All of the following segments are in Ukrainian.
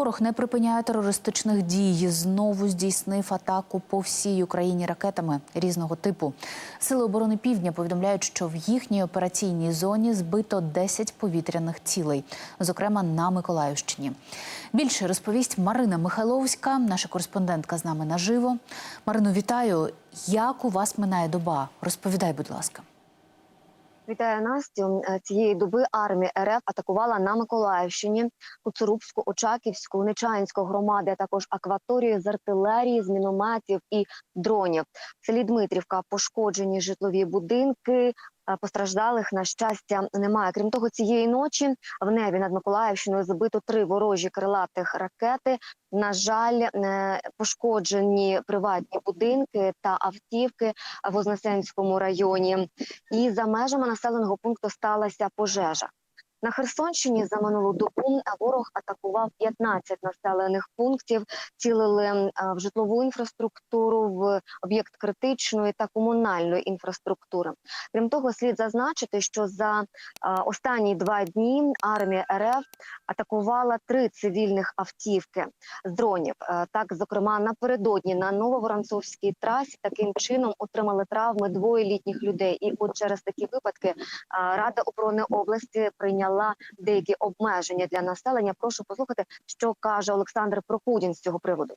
Ворог не припиняє терористичних дій. Знову здійснив атаку по всій Україні ракетами різного типу. Сили оборони Півдня повідомляють, що в їхній операційній зоні збито 10 повітряних цілей, зокрема на Миколаївщині. Більше розповість Марина Михайловська, наша кореспондентка з нами наживо. Марино, вітаю. Як у вас минає доба? Розповідай, будь ласка. Вітаю Настю. Е, Цієї доби армія РФ атакувала на Миколаївщині, Куцурубську, Очаківську, Нечаїнську громади, а також акваторію з артилерії, з мінометів і дронів. Селі Дмитрівка пошкоджені житлові будинки. Е, Постраждалих на щастя немає. Крім того, цієї ночі в небі над Миколаївщиною забито три ворожі крилатих ракети. На жаль, е, пошкоджені приватні будинки та автівки в Вознесенському районі. І за межами населеного пункту сталася пожежа. На Херсонщині за минулу добу ворог атакував 15 населених пунктів, цілили е, в житлову інфраструктуру, в об'єкт критичної та комунальної інфраструктури. Крім того, слід зазначити, що за е, останні два дні армія РФ атакувала три цивільних автівки з дронів. Е, Так, зокрема, напередодні на Нововоронцовській трасі таким чином отримали травми двоє літніх людей. І от через такі випадки Рада оборони області прийняла деякі обмеження для населення. Прошу послухати, що каже Олександр Прокудін з цього приводу.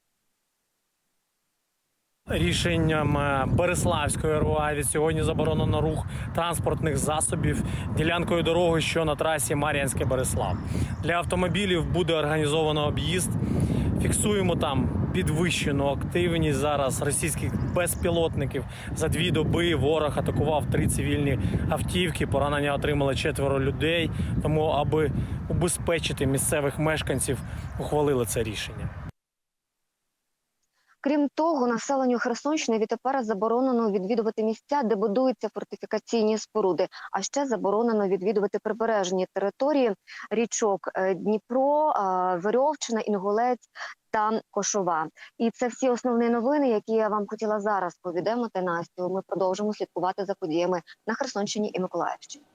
Рішенням е, Береславської РОА від сьогодні заборонено рух транспортних засобів ділянкою дороги, що на трасі Мар'янське Береслав. Для автомобілів буде організовано об'їзд. Фіксуємо там підвищену активність зараз російських безпілотників. За дві доби ворог атакував три цивільні автівки. Поранення отримали четверо людей. Тому, аби убезпечити місцевих мешканців, ухвалили це рішення. Крім того, населенню Херсонщини відтепер заборонено відвідувати місця, де будуються фортифікаційні споруди. А ще заборонено відвідувати прибережні території річок е, Дніпро, Верьовчина, Інгулець та Кошова. І це всі основні новини, які я вам хотіла зараз повідомити. Настю. Ми продовжимо слідкувати за подіями на Херсонщині і Миколаївщині.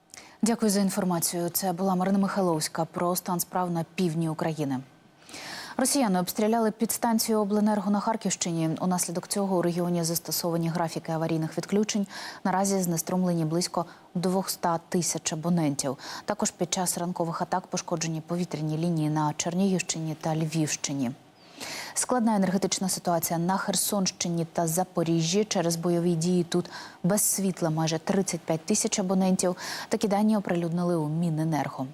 Дякую за інформацію. Це була Марина Михайловська про стан справ на півдні України. Росіяни обстріляли підстанцію обленерго на Харківщині. Унаслідок цього у регіоні застосовані графіки аварійних відключень. Наразі знеструмлені близько 200 тисяч абонентів. Також під час ранкових атак пошкоджені повітряні лінії на Чернігівщині та Львівщині. Складна енергетична ситуація на Херсонщині та Запоріжжі через бойові дії тут без світла майже 35 тисяч абонентів. Такі дані оприлюднили у Міненерго.